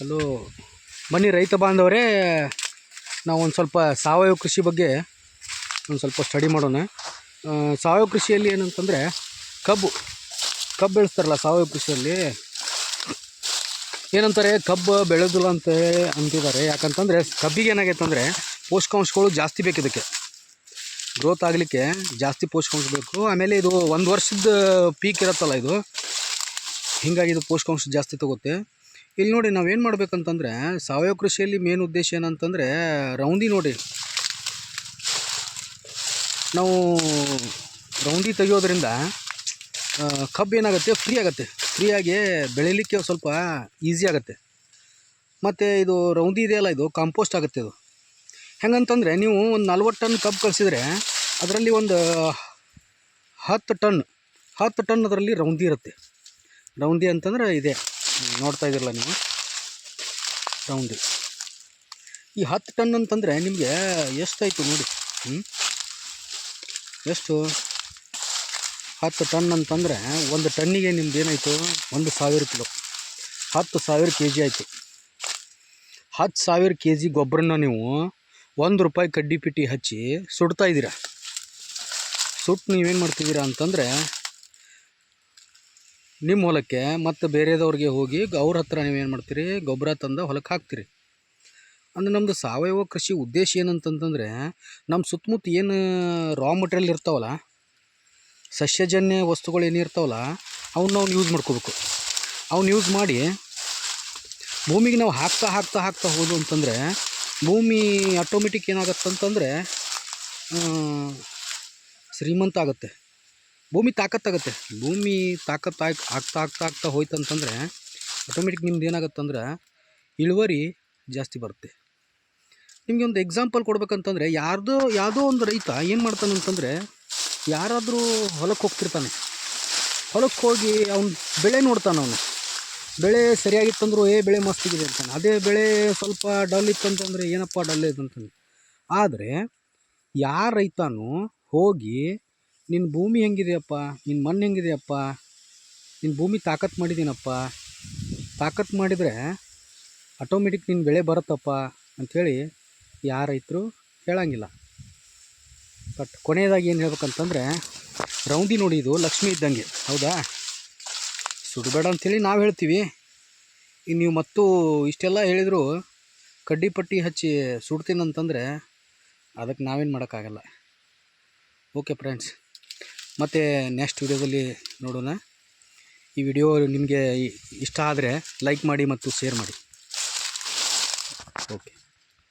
Hello. ಬನ್ನಿ ರೈತ ಬಾಂಧವರೇ, ನಾವು ಒಂದು ಸ್ವಲ್ಪ ಸಾವಯವ ಕೃಷಿ ಬಗ್ಗೆ ಒಂದು ಸ್ವಲ್ಪ ಸ್ಟಡಿ ಮಾಡೋಣ. ಸಾವಯವ ಕೃಷಿಯಲ್ಲಿ ಏನಂತಂದರೆ, ಕಬ್ಬು ಕಬ್ಬು ಬೆಳೆಸ್ತಾರಲ್ಲ ಸಾವಯವ ಕೃಷಿಯಲ್ಲಿ. ಏನಂತಾರೆ, ಕಬ್ಬು ಬೆಳೆದಿಲ್ಲ ಅಂತ ಅಂತಿದ್ದಾರೆ. ಯಾಕಂತಂದರೆ, ಕಬ್ಬಿಗೆ ಏನಾಗೈತೆ ಅಂದರೆ, ಪೋಷಕಾಂಶಗಳು ಜಾಸ್ತಿ ಬೇಕು ಇದಕ್ಕೆ. ಗ್ರೋತ್ ಆಗಲಿಕ್ಕೆ ಜಾಸ್ತಿ ಪೋಷಕಾಂಶ ಬೇಕು. ಆಮೇಲೆ ಇದು ಒಂದು ವರ್ಷದ ಪೀಕ್ ಇರುತ್ತಲ್ಲ ಇದು. ಹೀಗಾಗಿ ಇದು ಪೋಷಕಾಂಶ ಜಾಸ್ತಿ ತಗುತ್ತೆ. ಇಲ್ಲಿ ನೋಡಿ ನಾವೇನು ಮಾಡಬೇಕಂತಂದರೆ ಸಾವಯವ ಕೃಷಿಯಲ್ಲಿ ಮೇನ್ ಉದ್ದೇಶ ಏನಂತಂದರೆ ರೌಂದಿ ನೋಡಿ. ನಾವು ರೌಂದಿ ತೆಗೆಯೋದ್ರಿಂದ ಕಬ್ಬು ಏನಾಗುತ್ತೆ? ಫ್ರೀ ಆಗುತ್ತೆ. ಫ್ರೀಯಾಗಿ ಬೆಳೀಲಿಕ್ಕೆ ಸ್ವಲ್ಪ ಈಸಿ ಆಗುತ್ತೆ. ಮತ್ತು ಇದು ರೌಂದಿ ಇದೆಯಲ್ಲ ಇದು ಕಾಂಪೋಸ್ಟ್ ಆಗುತ್ತೆ ಇದು. ಹೆಂಗಂತಂದರೆ ನೀವು ಒಂದು ನಲ್ವತ್ತು ಟನ್ ಕಬ್ಬು ಕಳಿಸಿದರೆ ಅದರಲ್ಲಿ ಒಂದು ಹತ್ತು ಟನ್ ಹತ್ತು ಟನ್ ಅದರಲ್ಲಿ ರೌಂದಿ ಇರುತ್ತೆ. ರೌಂದಿ ಅಂತಂದ್ರೆ ಇದೆ. ನೋಡ್ತಾ ಇದ್ದೀರಲ್ಲ ನೀವು? ರೌಂಡ್ ಈ ಹತ್ತು ಟನ್ ಅಂತಂದರೆ ನಿಮಗೆ ಎಷ್ಟಾಯಿತು ನೋಡಿ. ಎಷ್ಟು? ಹತ್ತು ಟನ್ ಅಂತಂದರೆ ಒಂದು ಟನ್ನಿಗೆ ನಿಮ್ದು ಏನಾಯಿತು? ಒಂದು ಸಾವಿರ ಕಿಲೋ ಹತ್ತು ಸಾವಿರ ಕೆ ಜಿ ಆಯಿತು. ಹತ್ತು ಸಾವಿರ ಕೆ ಜಿ ಗೊಬ್ಬರನ ನೀವು ಒಂದು ರೂಪಾಯಿ ಕಡ್ಡಿ ಪಿಟ್ಟಿ ಹಚ್ಚಿ ಸುಡ್ತಾ ಇದ್ದೀರಾ. ಸುಟ್ಟು ನೀವೇನು ಮಾಡ್ತಿದ್ದೀರಾ ಅಂತಂದರೆ ನಿಮ್ಮ ಹೊಲಕ್ಕೆ ಮತ್ತು ಬೇರೆದವ್ರಿಗೆ ಹೋಗಿ ಅವ್ರ ಹತ್ರ ನೀವೇನು ಮಾಡ್ತೀರಿ? ಗೊಬ್ಬರ ತಂದು ಹೊಲಕ್ಕೆ ಹಾಕ್ತೀರಿ. ಅಂದರೆ ನಮ್ಮದು ಸಾವಯವ ಕೃಷಿ ಉದ್ದೇಶ ಏನಂತಂತಂದರೆ ನಮ್ಮ ಸುತ್ತಮುತ್ತ ಏನು ರಾ ಮಟೀರಿಯಲ್ ಇರ್ತಾವಲ್ಲ, ಸಸ್ಯಜನ್ಯ ವಸ್ತುಗಳು ಏನಿರ್ತಾವಲ್ಲ ಅವನ್ನ ನಾವು ಯೂಸ್ ಮಾಡ್ಕೋಬೇಕು. ಅವನ್ನ ಯೂಸ್ ಮಾಡಿ ಭೂಮಿಗೆ ನಾವು ಹಾಕ್ತಾ ಹಾಕ್ತಾ ಹಾಕ್ತಾ ಹೋದು ಅಂತಂದರೆ ಭೂಮಿ ಆಟೋಮೆಟಿಕ್ ಏನಾಗತ್ತಂತಂದರೆ ಶ್ರೀಮಂತ ಆಗುತ್ತೆ. ಭೂಮಿ ತಾಕತ್ತಾಗುತ್ತೆ. ಭೂಮಿ ತಾಕತ್ತು ಆಗ್ತಾ ಆಗ್ತಾ ಆಗ್ತಾ ಆಗ್ತಾ ಹೋಯ್ತಂತಂದರೆ ಆಟೋಮೆಟಿಕ್ ನಿಮ್ದು ಏನಾಗತ್ತಂದ್ರೆ ಇಳುವರಿ ಜಾಸ್ತಿ ಬರುತ್ತೆ. ನಿಮಗೆ ಒಂದು ಎಕ್ಸಾಂಪಲ್ ಕೊಡ್ಬೇಕಂತಂದರೆ ಯಾರ್ದೋ, ಯಾವುದೋ ಒಂದು ರೈತ ಏನು ಮಾಡ್ತಾನೆ ಅಂತಂದರೆ ಯಾರಾದರೂ ಹೊಲಕ್ಕೆ ಹೋಗ್ತಿರ್ತಾನೆ. ಹೊಲಕ್ಕೆ ಹೋಗಿ ಅವ್ನು ಬೆಳೆ ನೋಡ್ತಾನೆ ಅವನು. ಬೆಳೆ ಸರಿಯಾಗಿತ್ತಂದ್ರು ಏ ಬೆಳೆ ಮಸ್ತಿಗಿದೆ ಅಂತಾನೆ. ಅದೇ ಬೆಳೆ ಸ್ವಲ್ಪ ಡಲ್ ಇತ್ತಂತಂದರೆ ಏನಪ್ಪ ಡಲ್ ಇದೆ ಅಂತಾನೆ. ಆದರೆ ಯಾರ ರೈತನೂ ಹೋಗಿ ನಿನ್ನ ಭೂಮಿ ಹೆಂಗಿದೆಯಪ್ಪ? ನಿನ್ನ ಮಣ್ಣು ಹೆಂಗಿದೆಯಪ್ಪ? ನಿನ್ನ ಭೂಮಿ ತಾಕತ್ತು ಮಾಡಿದ್ದೀನಪ್ಪ ತಾಕತ್ತು ಮಾಡಿದರೆ ಆಟೋಮೆಟಿಕ್ ನಿನ್ನ ಬೆಳೆ ಬರುತ್ತಪ್ಪ ಅಂಥೇಳಿ ಯಾರ ರೈತರು ಹೇಳಂಗಿಲ್ಲ. ಬಟ್ ಕೊನೆಯದಾಗಿ ಏನು ಹೇಳ್ಬೇಕಂತಂದರೆ ರೌಂದಿ ನೋಡಿ ಇದು ಲಕ್ಷ್ಮಿ ಇದ್ದಂಗೆ, ಹೌದಾ? ಸುಡಬೇಡ ಅಂಥೇಳಿ ನಾವು ಹೇಳ್ತೀವಿ. ಇನ್ನು ನೀವು ಮತ್ತು ಇಷ್ಟೆಲ್ಲ ಹೇಳಿದ್ರು ಕಡ್ಡಿ ಪಟ್ಟಿ ಹಚ್ಚಿ ಸುಡ್ತೀನಂತಂದರೆ ಅದಕ್ಕೆ ನಾವೇನು ಮಾಡೋಕ್ಕಾಗಲ್ಲ. ಓಕೆ ಫ್ರೆಂಡ್ಸ್ ಮತ್ತು ನೆಕ್ಸ್ಟ್ ವಿಡಿಯೋದಲ್ಲಿ ನೋಡೋಣ. ಈ ವಿಡಿಯೋ ನಿಮಗೆ ಇಷ್ಟ ಆದರೆ ಲೈಕ್ ಮಾಡಿ ಮತ್ತು ಶೇರ್ ಮಾಡಿ. ಓಕೆ